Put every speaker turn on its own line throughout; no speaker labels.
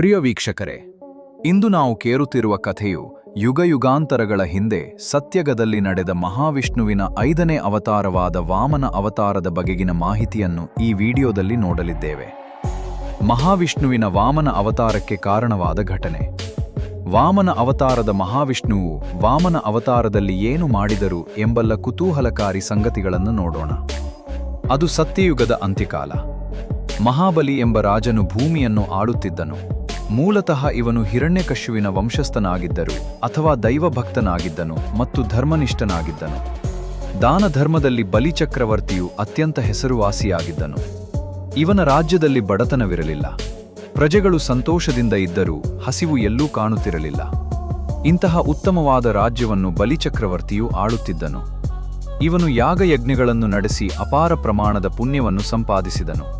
ಪ್ರಿಯ ವೀಕ್ಷಕರೇ, ಇಂದು ನಾವು ಕೇರುತ್ತಿರುವ ಕಥೆಯು ಯುಗಯುಗಾಂತರಗಳ ಹಿಂದೆ ಸತ್ಯಗದಲ್ಲಿ ನಡೆದ ಮಹಾವಿಷ್ಣುವಿನ ಐದನೇ ಅವತಾರವಾದ ವಾಮನ ಅವತಾರದ ಬಗೆಗಿನ ಮಾಹಿತಿಯನ್ನು ಈ ವಿಡಿಯೋದಲ್ಲಿ ನೋಡಲಿದ್ದೇವೆ. ಮಹಾವಿಷ್ಣುವಿನ ವಾಮನ ಅವತಾರಕ್ಕೆ ಕಾರಣವಾದ ಘಟನೆ. ವಾಮನ ಅವತಾರದ ಮಹಾವಿಷ್ಣುವು ವಾಮನ ಅವತಾರದಲ್ಲಿ ಏನು ಮಾಡಿದರು ಎಂಬಲ್ಲ ಕುತೂಹಲಕಾರಿ ಸಂಗತಿಗಳನ್ನು ನೋಡೋಣ. ಅದು ಸತ್ಯಯುಗದ ಅಂತ್ಯಕಾಲ. ಮಹಾಬಲಿ ಎಂಬ ರಾಜನು ಭೂಮಿಯನ್ನು ಆಳುತ್ತಿದ್ದನು. ಮೂಲತಃ ಇವನು ಹಿರಣ್ಯಕಶುವಿನ ವಂಶಸ್ಥನಾಗಿದ್ದರು ಅಥವಾ ದೈವಭಕ್ತನಾಗಿದ್ದನು ಮತ್ತು ಧರ್ಮನಿಷ್ಠನಾಗಿದ್ದನು. ದಾನ ಧರ್ಮದಲ್ಲಿ ಬಲಿಚಕ್ರವರ್ತಿಯು ಅತ್ಯಂತ ಹೆಸರುವಾಸಿಯಾಗಿದ್ದನು. ಇವನ ರಾಜ್ಯದಲ್ಲಿ ಬಡತನವಿರಲಿಲ್ಲ. ಪ್ರಜೆಗಳು ಸಂತೋಷದಿಂದ ಇದ್ದರೂ ಹಸಿವು ಎಲ್ಲೂ ಕಾಣುತ್ತಿರಲಿಲ್ಲ. ಇಂತಹ ಉತ್ತಮವಾದ ರಾಜ್ಯವನ್ನು ಬಲಿಚಕ್ರವರ್ತಿಯು ಆಳುತ್ತಿದ್ದನು. ಇವನು ಯಾಗಯಜ್ಞಗಳನ್ನು ನಡೆಸಿ ಅಪಾರ ಪ್ರಮಾಣದ ಪುಣ್ಯವನ್ನು ಸಂಪಾದಿಸಿದನು.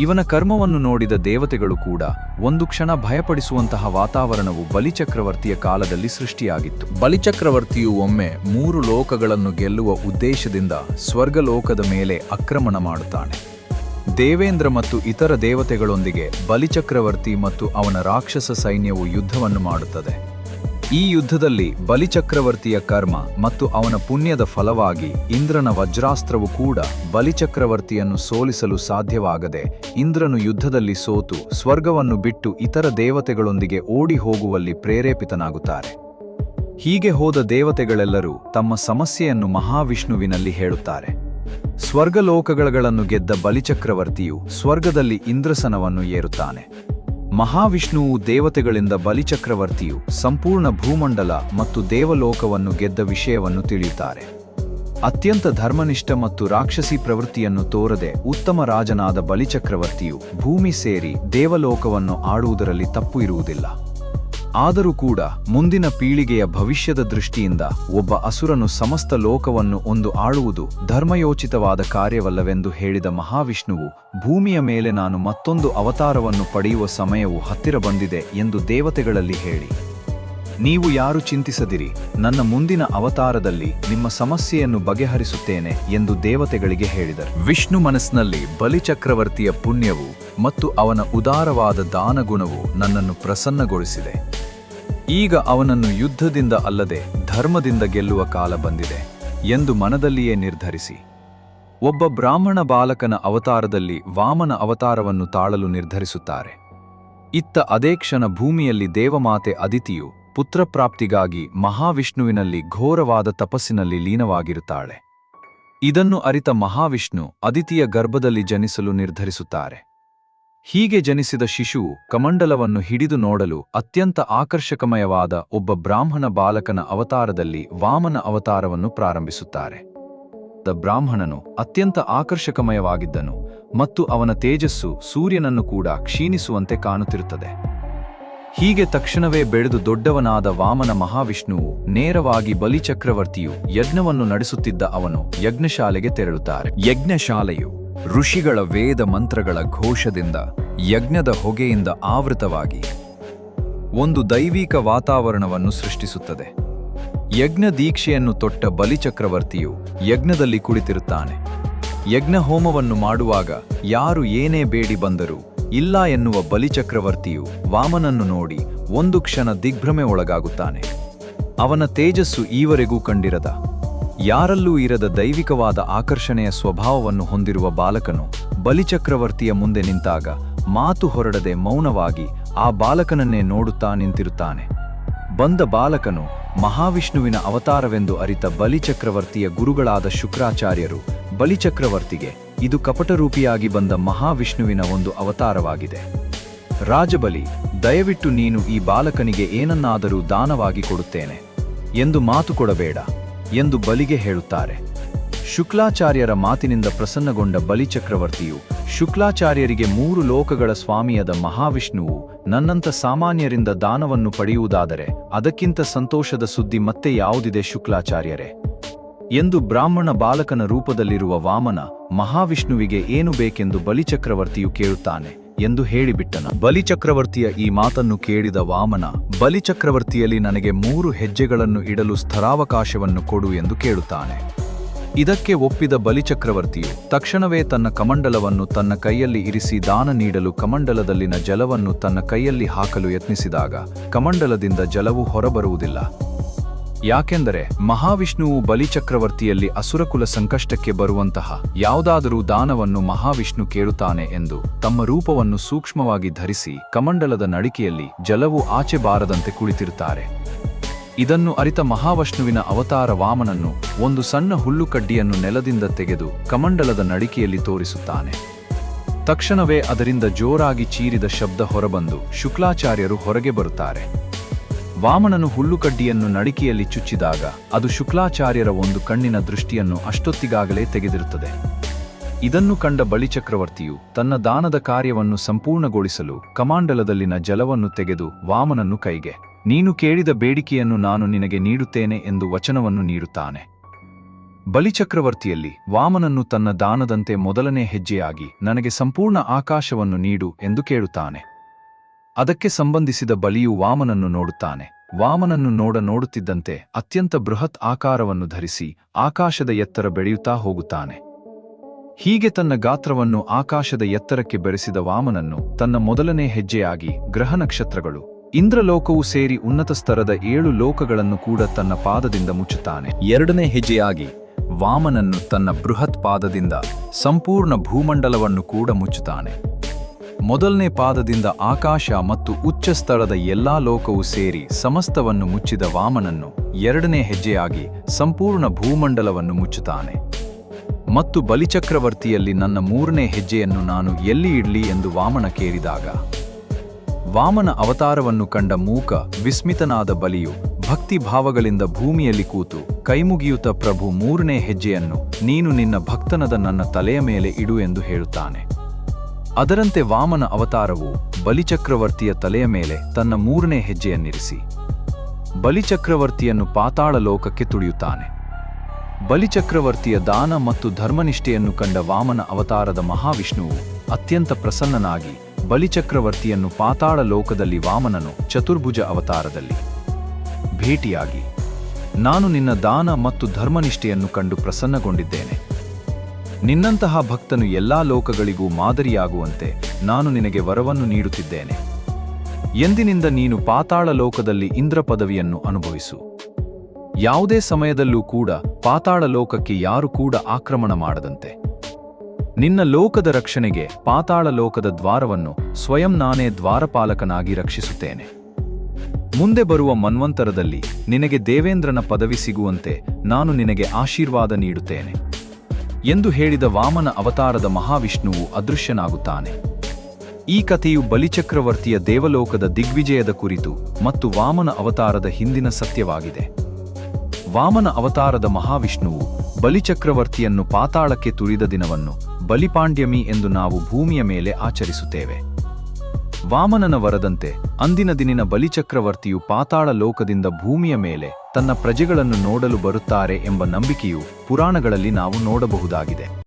ಇವನ ಕರ್ಮವನ್ನು ನೋಡಿದ ದೇವತೆಗಳು ಕೂಡ ಒಂದು ಕ್ಷಣ ಭಯಪಡಿಸುವಂತಹ ವಾತಾವರಣವು ಬಲಿಚಕ್ರವರ್ತಿಯ ಕಾಲದಲ್ಲಿ ಸೃಷ್ಟಿಯಾಗಿತ್ತು. ಬಲಿಚಕ್ರವರ್ತಿಯು ಒಮ್ಮೆ ಮೂರು ಲೋಕಗಳನ್ನು ಗೆಲ್ಲುವ ಉದ್ದೇಶದಿಂದ ಸ್ವರ್ಗಲೋಕದ ಮೇಲೆ ಆಕ್ರಮಣ ಮಾಡುತ್ತಾನೆ. ದೇವೇಂದ್ರ ಮತ್ತು ಇತರ ದೇವತೆಗಳೊಂದಿಗೆ ಬಲಿಚಕ್ರವರ್ತಿ ಮತ್ತು ಅವನ ರಾಕ್ಷಸ ಸೈನ್ಯವು ಯುದ್ಧವನ್ನು ಮಾಡುತ್ತದೆ. ಈ ಯುದ್ಧದಲ್ಲಿ ಬಲಿಚಕ್ರವರ್ತಿಯ ಕರ್ಮ ಮತ್ತು ಅವನ ಪುಣ್ಯದ ಫಲವಾಗಿ ಇಂದ್ರನ ವಜ್ರಾಸ್ತ್ರವು ಕೂಡ ಬಲಿಚಕ್ರವರ್ತಿಯನ್ನು ಸೋಲಿಸಲು ಸಾಧ್ಯವಾಗದೆ ಇಂದ್ರನು ಯುದ್ಧದಲ್ಲಿ ಸೋತು ಸ್ವರ್ಗವನ್ನು ಬಿಟ್ಟು ಇತರ ದೇವತೆಗಳೊಂದಿಗೆ ಓಡಿ ಹೋಗುವಲ್ಲಿ ಪ್ರೇರೇಪಿತನಾಗುತ್ತಾರೆ. ಹೀಗೆ ಹೋದ ದೇವತೆಗಳೆಲ್ಲರೂ ತಮ್ಮ ಸಮಸ್ಯೆಯನ್ನು ಮಹಾವಿಷ್ಣುವಿನಲ್ಲಿ ಹೇಳುತ್ತಾರೆ. ಸ್ವರ್ಗಲೋಕಗಳನ್ನು ಗೆದ್ದ ಬಲಿಚಕ್ರವರ್ತಿಯು ಸ್ವರ್ಗದಲ್ಲಿ ಇಂದ್ರಸನವನ್ನು ಏರುತ್ತಾನೆ. ಮಹಾವಿಷ್ಣುವು ದೇವತೆಗಳಿಂದ ಬಲಿಚಕ್ರವರ್ತಿಯು ಸಂಪೂರ್ಣ ಭೂಮಂಡಲ ಮತ್ತು ದೇವಲೋಕವನ್ನು ಗೆದ್ದ ವಿಷಯವನ್ನು ತಿಳಿಯುತ್ತಾರೆ. ಅತ್ಯಂತ ಧರ್ಮನಿಷ್ಠ ಮತ್ತು ರಾಕ್ಷಸಿ ಪ್ರವೃತ್ತಿಯನ್ನು ತೋರದೆ ಉತ್ತಮ ರಾಜನಾದ ಬಲಿಚಕ್ರವರ್ತಿಯು ಭೂಮಿ ಸೇರಿ ದೇವಲೋಕವನ್ನು ಆಡುವುದರಲ್ಲಿ ತಪ್ಪು ಇರುವುದಿಲ್ಲ. ಆದರೂ ಕೂಡ ಮುಂದಿನ ಪೀಳಿಗೆಯ ಭವಿಷ್ಯದ ದೃಷ್ಟಿಯಿಂದ ಒಬ್ಬ ಅಸುರನು ಸಮಸ್ತ ಲೋಕವನ್ನು ಒಂದು ಆಳುವುದು ಧರ್ಮಯೋಚಿತವಾದ ಕಾರ್ಯವಲ್ಲವೆಂದು ಹೇಳಿದ ಮಹಾವಿಷ್ಣುವು, ಭೂಮಿಯ ಮೇಲೆ ನಾನು ಮತ್ತೊಂದು ಅವತಾರವನ್ನು ಪಡೆಯುವ ಸಮಯವು ಹತ್ತಿರ ಬಂದಿದೆ ಎಂದು ದೇವತೆಗಳಲ್ಲಿ ಹೇಳಿ. ನೀವು ಯಾರು ಚಿಂತಿಸದಿರಿ, ನನ್ನ ಮುಂದಿನ ಅವತಾರದಲ್ಲಿ ನಿಮ್ಮ ಸಮಸ್ಯೆಯನ್ನು ಬಗೆಹರಿಸುತ್ತೇನೆ ಎಂದು ದೇವತೆಗಳಿಗೆ ಹೇಳಿದರು. ವಿಷ್ಣು ಮನಸ್ಸಿನಲ್ಲಿ ಬಲಿಚಕ್ರವರ್ತಿಯ ಪುಣ್ಯವು ಮತ್ತು ಅವನ ಉದಾರವಾದ ದಾನಗುಣವು ನನ್ನನ್ನು ಪ್ರಸನ್ನಗೊಳಿಸಿದೆ. ಈಗ ಅವನನ್ನು ಯುದ್ಧದಿಂದ ಅಲ್ಲದೆ ಧರ್ಮದಿಂದ ಗೆಲ್ಲುವ ಕಾಲ ಬಂದಿದೆ ಎಂದು ಮನದಲ್ಲಿಯೇ ನಿರ್ಧರಿಸಿ. ಒಬ್ಬ ಬ್ರಾಹ್ಮಣ ಬಾಲಕನ ಅವತಾರದಲ್ಲಿ ವಾಮನ ಅವತಾರವನ್ನು ತಾಳಲು ನಿರ್ಧರಿಸುತ್ತಾರೆ. ಇತ್ತ ಅದೇ ಕ್ಷಣ ಭೂಮಿಯಲ್ಲಿ ದೇವಮಾತೆ ಅದಿತಿಯು ಪುತ್ರಪ್ರಾಪ್ತಿಗಾಗಿ ಮಹಾವಿಷ್ಣುವಿನಲ್ಲಿ ಘೋರವಾದ ತಪಸ್ಸಿನಲ್ಲಿ ಲೀನವಾಗಿರುತ್ತಾಳೆ. ಇದನ್ನು ಅರಿತ ಮಹಾವಿಷ್ಣು ಅದಿತಿಯ ಗರ್ಭದಲ್ಲಿ ಜನಿಸಲು ನಿರ್ಧರಿಸುತ್ತಾರೆ. ಹೀಗೆ ಜನಿಸಿದ ಶಿಶುವು ಕಮಂಡಲವನ್ನು ಹಿಡಿದು ನೋಡಲು ಅತ್ಯಂತ ಆಕರ್ಷಕಮಯವಾದ ಒಬ್ಬ ಬ್ರಾಹ್ಮಣ ಬಾಲಕನ ಅವತಾರದಲ್ಲಿ ವಾಮನ ಅವತಾರವನ್ನು ಪ್ರಾರಂಭಿಸುತ್ತಾರೆ. ದ ಬ್ರಾಹ್ಮಣನು ಅತ್ಯಂತ ಆಕರ್ಷಕಮಯವಾಗಿದ್ದನು ಮತ್ತು ಅವನ ತೇಜಸ್ಸು ಸೂರ್ಯನನ್ನು ಕೂಡ ಕ್ಷೀಣಿಸುವಂತೆ ಕಾಣುತ್ತಿರುತ್ತದೆ. ಹೀಗೆ ತಕ್ಷಣವೇ ಬೆಳೆದು ದೊಡ್ಡವನಾದ ವಾಮನ ಮಹಾವಿಷ್ಣುವು ನೇರವಾಗಿ ಬಲಿಚಕ್ರವರ್ತಿಯು ಯಜ್ಞವನ್ನು ನಡೆಸುತ್ತಿದ್ದ ಅವನು ಯಜ್ಞಶಾಲೆಗೆ ತೆರಳುತ್ತಾರೆ. ಯಜ್ಞಶಾಲೆಯು ಋಷಿಗಳ ವೇದ ಮಂತ್ರಗಳ ಘೋಷದಿಂದ ಯಜ್ಞದ ಹೊಗೆಯಿಂದ ಆವೃತವಾಗಿ ಒಂದು ದೈವಿಕ ವಾತಾವರಣವನ್ನು ಸೃಷ್ಟಿಸುತ್ತದೆ. ಯಜ್ಞ ದೀಕ್ಷೆಯನ್ನು ತೊಟ್ಟ ಬಲಿಚಕ್ರವರ್ತಿಯು ಯಜ್ಞದಲ್ಲಿ ಕುಳಿತಿರುತ್ತಾನೆ. ಯಜ್ಞ ಹೋಮವನ್ನು ಮಾಡುವಾಗ ಯಾರು ಏನೇ ಬೇಡಿ ಬಂದರೂ ಇಲ್ಲ ಎನ್ನುವ ಬಲಿಚಕ್ರವರ್ತಿಯು ವಾಮನನ್ನು ನೋಡಿ ಒಂದು ಕ್ಷಣ ದಿಗ್ಭ್ರಮೆ ಒಳಗಾಗುತ್ತಾನೆ ಅವನ ತೇಜಸ್ಸು ಈವರೆಗೂ ಕಂಡಿರದ ಯಾರಲ್ಲೂ ಇರದ ದೈವಿಕವಾದ ಆಕರ್ಷಣೆಯ ಸ್ವಭಾವವನ್ನು ಹೊಂದಿರುವ ಬಾಲಕನು ಬಲಿಚಕ್ರವರ್ತಿಯ ಮುಂದೆ ನಿಂತಾಗ ಮಾತು ಹೊರಡದೆ ಮೌನವಾಗಿ ಆ ಬಾಲಕನನ್ನೇ ನೋಡುತ್ತಾ ನಿಂತಿರುತ್ತಾನೆ. ಬಂದ ಬಾಲಕನು ಮಹಾವಿಷ್ಣುವಿನ ಅವತಾರವೆಂದು ಅರಿತ ಬಲಿಚಕ್ರವರ್ತಿಯ ಗುರುಗಳಾದ ಶುಕ್ರಾಚಾರ್ಯರು ಬಲಿಚಕ್ರವರ್ತಿಗೆ ಇದು ಕಪಟರೂಪಿಯಾಗಿ ಬಂದ ಮಹಾವಿಷ್ಣುವಿನ ಒಂದು ಅವತಾರವಾಗಿದೆ. ರಾಜಬಲಿ, ದಯವಿಟ್ಟು ನೀನು ಈ ಬಾಲಕನಿಗೆ ಏನನ್ನಾದರೂ ದಾನವಾಗಿ ಕೊಡುತ್ತೇನೆ. ಎಂದು ಮಾತು ಕೊಡಬೇಡ. ಎಂದು ಬಲಿಗೆ ಹೇಳುತ್ತಾರೆ. ಶುಕ್ಲಾಚಾರ್ಯರ ಮಾತಿನಿಂದ ಪ್ರಸನ್ನಗೊಂಡ ಬಲಿಚಕ್ರವರ್ತಿಯು, ಶುಕ್ಲಾಚಾರ್ಯರಿಗೆ ಮೂರು ಲೋಕಗಳ ಸ್ವಾಮಿಯಾದ ಮಹಾವಿಷ್ಣುವು ನನ್ನಂಥ ಸಾಮಾನ್ಯರಿಂದ ದಾನವನ್ನು ಪಡೆಯುವುದಾದರೆ ಅದಕ್ಕಿಂತ ಸಂತೋಷದ ಸುದ್ದಿ ಮತ್ತೆ ಯಾವುದಿದೆ ಶುಕ್ಲಾಚಾರ್ಯರೇ? ಎಂದು ಬ್ರಾಹ್ಮಣ ಬಾಲಕನ ರೂಪದಲ್ಲಿರುವ ವಾಮನ ಮಹಾವಿಷ್ಣುವಿಗೆ ಏನು ಬೇಕೆಂದು ಬಲಿಚಕ್ರವರ್ತಿಯು ಕೇಳುತ್ತಾನೆ. ಎಂದು ಹೇಳಿಬಿಟ್ಟನು. ಬಲಿಚಕ್ರವರ್ತಿಯ ಈ ಮಾತನ್ನು ಕೇಳಿದ ವಾಮನ, ಬಲಿಚಕ್ರವರ್ತಿಯಲ್ಲಿ ನನಗೆ ಮೂರು ಹೆಜ್ಜೆಗಳನ್ನು ಇಡಲು ಸ್ಥರಾವಕಾಶವನ್ನು ಕೊಡು ಎಂದು ಕೇಳುತ್ತಾನೆ. ಇದಕ್ಕೆ ಒಪ್ಪಿದ ಬಲಿಚಕ್ರವರ್ತಿಯು ತಕ್ಷಣವೇ ತನ್ನ ಕಮಂಡಲವನ್ನು ತನ್ನ ಕೈಯಲ್ಲಿ ಇರಿಸಿ ದಾನ ನೀಡಲು ಕಮಂಡಲದಲ್ಲಿನ ಜಲವನ್ನು ತನ್ನ ಕೈಯಲ್ಲಿ ಹಾಕಲು ಯತ್ನಿಸಿದಾಗ ಕಮಂಡಲದಿಂದ ಜಲವು ಹೊರಬರುವುದಿಲ್ಲ. ಯಾಕೆಂದರೆ ಮಹಾವಿಷ್ಣುವು ಬಲಿಚಕ್ರವರ್ತಿಯಲ್ಲಿ ಅಸುರಕುಲ ಸಂಕಷ್ಟಕ್ಕೆ ಬರುವಂತಹ ಯಾವುದಾದರೂ ದಾನವನ್ನು ಮಹಾವಿಷ್ಣು ಕೇಳುತ್ತಾನೆ ಎಂದು ತಮ್ಮ ರೂಪವನ್ನು ಸೂಕ್ಷ್ಮವಾಗಿ ಧರಿಸಿ ಕಮಂಡಲದ ನಡಿಕೆಯಲ್ಲಿ ಜಲವು ಆಚೆ ಬಾರದಂತೆ ಕುಳಿತಿರುತ್ತಾರೆ. ಇದನ್ನು ಅರಿತ ಮಹಾವಿಷ್ಣುವಿನ ಅವತಾರ ವಾಮನನ್ನು ಒಂದು ಸಣ್ಣ ಹುಲ್ಲುಕಡ್ಡಿಯನ್ನು ನೆಲದಿಂದ ತೆಗೆದು ಕಮಂಡಲದ ನಡಿಕೆಯಲ್ಲಿ ತೋರಿಸುತ್ತಾನೆ. ತಕ್ಷಣವೇ ಅದರಿಂದ ಜೋರಾಗಿ ಚೀರಿದ ಶಬ್ದ ಹೊರಬಂದು ಶುಕ್ಲಾಚಾರ್ಯರು ಹೊರಗೆ ಬರುತ್ತಾರೆ. ವಾಮನನು ಹುಲ್ಲುಕಡ್ಡಿಯನ್ನು ನಡಿಕೆಯಲ್ಲಿ ಚುಚ್ಚಿದಾಗ ಅದು ಶುಕ್ಲಾಚಾರ್ಯರ ಒಂದು ಕಣ್ಣಿನ ದೃಷ್ಟಿಯನ್ನು ಅಷ್ಟೊತ್ತಿಗಾಗಲೇ ತೆಗೆದಿರುತ್ತದೆ. ಇದನ್ನು ಕಂಡ ಬಲಿಚಕ್ರವರ್ತಿಯು ತನ್ನ ದಾನದ ಕಾರ್ಯವನ್ನು ಸಂಪೂರ್ಣಗೊಳಿಸಲು ಕಮಾಂಡಲದಲ್ಲಿನ ಜಲವನ್ನು ತೆಗೆದು ವಾಮನನ್ನು ಕೈಗೆ, ನೀನು ಕೇಳಿದ ಬೇಡಿಕೆಯನ್ನು ನಾನು ನಿನಗೆ ನೀಡುತ್ತೇನೆ ಎಂದು ವಚನವನ್ನು ನೀಡುತ್ತಾನೆ. ಬಲಿಚಕ್ರವರ್ತಿಯಲ್ಲಿ ವಾಮನನ್ನು ತನ್ನ ದಾನದಂತೆ ಮೊದಲನೇ ಹೆಜ್ಜೆಯಾಗಿ ನನಗೆ ಸಂಪೂರ್ಣ ಆಕಾಶವನ್ನು ನೀಡು ಎಂದು ಕೇಳುತ್ತಾನೆ. ಅದಕ್ಕೆ ಸಂಬಂಧಿಸಿದ ಬಲಿಯು ವಾಮನನ್ನು ನೋಡುತ್ತಾನೆ. ವಾಮನನ್ನು ನೋಡ ನೋಡುತ್ತಿದ್ದಂತೆ ಅತ್ಯಂತ ಬೃಹತ್ ಆಕಾರವನ್ನು ಧರಿಸಿ ಆಕಾಶದ ಎತ್ತರ ಬೆಳೆಯುತ್ತಾ ಹೋಗುತ್ತಾನೆ. ಹೀಗೆ ತನ್ನ ಗಾತ್ರವನ್ನು ಆಕಾಶದ ಎತ್ತರಕ್ಕೆ ಬೆರೆಸಿದ ವಾಮನನ್ನು ತನ್ನ ಮೊದಲನೇ ಹೆಜ್ಜೆಯಾಗಿ ಗ್ರಹ ನಕ್ಷತ್ರಗಳು, ಇಂದ್ರಲೋಕವು ಸೇರಿ ಉನ್ನತ ಸ್ತರದ ಏಳು ಲೋಕಗಳನ್ನು ಕೂಡ ತನ್ನ ಪಾದದಿಂದ ಮುಚ್ಚುತ್ತಾನೆ. ಎರಡನೇ ಹೆಜ್ಜೆಯಾಗಿ ವಾಮನನ್ನು ತನ್ನ ಬೃಹತ್ ಪಾದದಿಂದ ಸಂಪೂರ್ಣ ಭೂಮಂಡಲವನ್ನು ಕೂಡ ಮುಚ್ಚುತ್ತಾನೆ. ಮೊದಲನೇ ಪಾದದಿಂದ ಆಕಾಶ ಮತ್ತು ಉಚ್ಚ ಸ್ಥಳದ ಎಲ್ಲಾ ಲೋಕವು ಸೇರಿ ಸಮಸ್ತವನ್ನು ಮುಚ್ಚಿದ ವಾಮನನ್ನು ಎರಡನೇ ಹೆಜ್ಜೆಯಾಗಿ ಸಂಪೂರ್ಣ ಭೂಮಂಡಲವನ್ನು ಮುಚ್ಚುತ್ತಾನೆ. ಮತ್ತು ಬಲಿಚಕ್ರವರ್ತಿಯಲ್ಲಿ ನನ್ನ ಮೂರನೇ ಹೆಜ್ಜೆಯನ್ನು ನಾನು ಎಲ್ಲಿ ಇಡ್ಲಿ ಎಂದು ವಾಮನ ಕೇರಿದಾಗ ವಾಮನ ಅವತಾರವನ್ನು ಕಂಡ ಮೂಕ ವಿಸ್ಮಿತನಾದ ಬಲಿಯು ಭಕ್ತಿ ಭಾವಗಳಿಂದ ಭೂಮಿಯಲ್ಲಿ ಕೂತು ಕೈಮುಗಿಯುತ ಪ್ರಭು ಮೂರನೇ ಹೆಜ್ಜೆಯನ್ನು ನೀನು ನಿನ್ನ ಭಕ್ತನದ ನನ್ನ ತಲೆಯ ಮೇಲೆ ಇಡು ಎಂದು ಹೇಳುತ್ತಾನೆ. ಅದರಂತೆ ವಾಮನ ಅವತಾರವು ಬಲಿಚಕ್ರವರ್ತಿಯ ತಲೆಯ ಮೇಲೆ ತನ್ನ ಮೂರನೇ ಹೆಜ್ಜೆಯನ್ನಿರಿಸಿ. ಬಲಿಚಕ್ರವರ್ತಿಯನ್ನು ಪಾತಾಳ ಲೋಕಕ್ಕೆ ತುಳಿಯುತ್ತಾನೆ. ಬಲಿಚಕ್ರವರ್ತಿಯ ದಾನ ಮತ್ತು ಧರ್ಮನಿಷ್ಠೆಯನ್ನು ಕಂಡ ವಾಮನ ಅವತಾರದ ಮಹಾವಿಷ್ಣುವು ಅತ್ಯಂತ ಪ್ರಸನ್ನನಾಗಿ ಬಲಿಚಕ್ರವರ್ತಿಯನ್ನು ಪಾತಾಳ ಲೋಕದಲ್ಲಿ ವಾಮನನು ಚತುರ್ಭುಜ ಅವತಾರದಲ್ಲಿ. ಭೇಟಿಯಾಗಿ, ನಾನು ನಿನ್ನ ದಾನ ಮತ್ತು ಧರ್ಮನಿಷ್ಠೆಯನ್ನು ಕಂಡು ಪ್ರಸನ್ನಗೊಂಡಿದ್ದೇನೆ. ನಿನ್ನಂತಹ ಭಕ್ತನು ಎಲ್ಲಾ ಲೋಕಗಳಿಗೂ ಮಾದರಿಯಾಗುವಂತೆ ನಾನು ನಿನಗೆ ವರವನ್ನು ನೀಡುತ್ತಿದ್ದೇನೆ. ಎಂದಿನಿಂದ ನೀನು ಪಾತಾಳ ಲೋಕದಲ್ಲಿ ಇಂದ್ರ ಪದವಿಯನ್ನು ಅನುಭವಿಸು. ಯಾವುದೇ ಸಮಯದಲ್ಲೂ ಕೂಡ ಪಾತಾಳ ಲೋಕಕ್ಕೆ ಯಾರು ಕೂಡ ಆಕ್ರಮಣ ಮಾಡದಂತೆ. ನಿನ್ನ ಲೋಕದ ರಕ್ಷಣೆಗೆ ಪಾತಾಳ ಲೋಕದ ದ್ವಾರವನ್ನು ಸ್ವಯಂ ನಾನೇ ದ್ವಾರಪಾಲಕನಾಗಿ ರಕ್ಷಿಸುತ್ತೇನೆ. ಮುಂದೆ ಬರುವ ಮನ್ವಂತರದಲ್ಲಿ ನಿನಗೆ ದೇವೇಂದ್ರನ ಪದವಿ ಸಿಗುವಂತೆ ನಾನು ನಿನಗೆ ಆಶೀರ್ವಾದ ನೀಡುತ್ತೇನೆ. ಎಂದು ಹೇಳಿದ ವಾಮನ ಅವತಾರದ ಮಹಾವಿಷ್ಣುವು ಅದೃಶ್ಯನಾಗುತ್ತಾನೆ. ಈ ಕಥೆಯು ಬಲಿಚಕ್ರವರ್ತಿಯ ದೇವಲೋಕದ ದಿಗ್ವಿಜಯದ ಕುರಿತು ಮತ್ತು ವಾಮನ ಅವತಾರದ ಹಿಂದಿನ ಸತ್ಯವಾಗಿದೆ. ವಾಮನ ಅವತಾರದ ಮಹಾವಿಷ್ಣುವು ಬಲಿಚಕ್ರವರ್ತಿಯನ್ನು ಪಾತಾಳಕ್ಕೆ ತುರಿದ ದಿನವನ್ನು ಬಲಿಪಾಂಡ್ಯಮಿ ಎಂದು ನಾವು ಭೂಮಿಯ ಮೇಲೆ ಆಚರಿಸುತ್ತೇವೆ. ವಾಮನನ ವರದಂತೆ ಅಂದಿನ ದಿನಿನ ಬಲಿಚಕ್ರವರ್ತಿಯು ಪಾತಾಳ ಲೋಕದಿಂದ ಭೂಮಿಯ ಮೇಲೆ ತನ್ನ ಪ್ರಜೆಗಳನ್ನು ನೋಡಲು ಬರುತ್ತಾರೆ ಎಂಬ ನಂಬಿಕೆಯು ಪುರಾಣಗಳಲ್ಲಿ ನಾವು ನೋಡಬಹುದಾಗಿದೆ.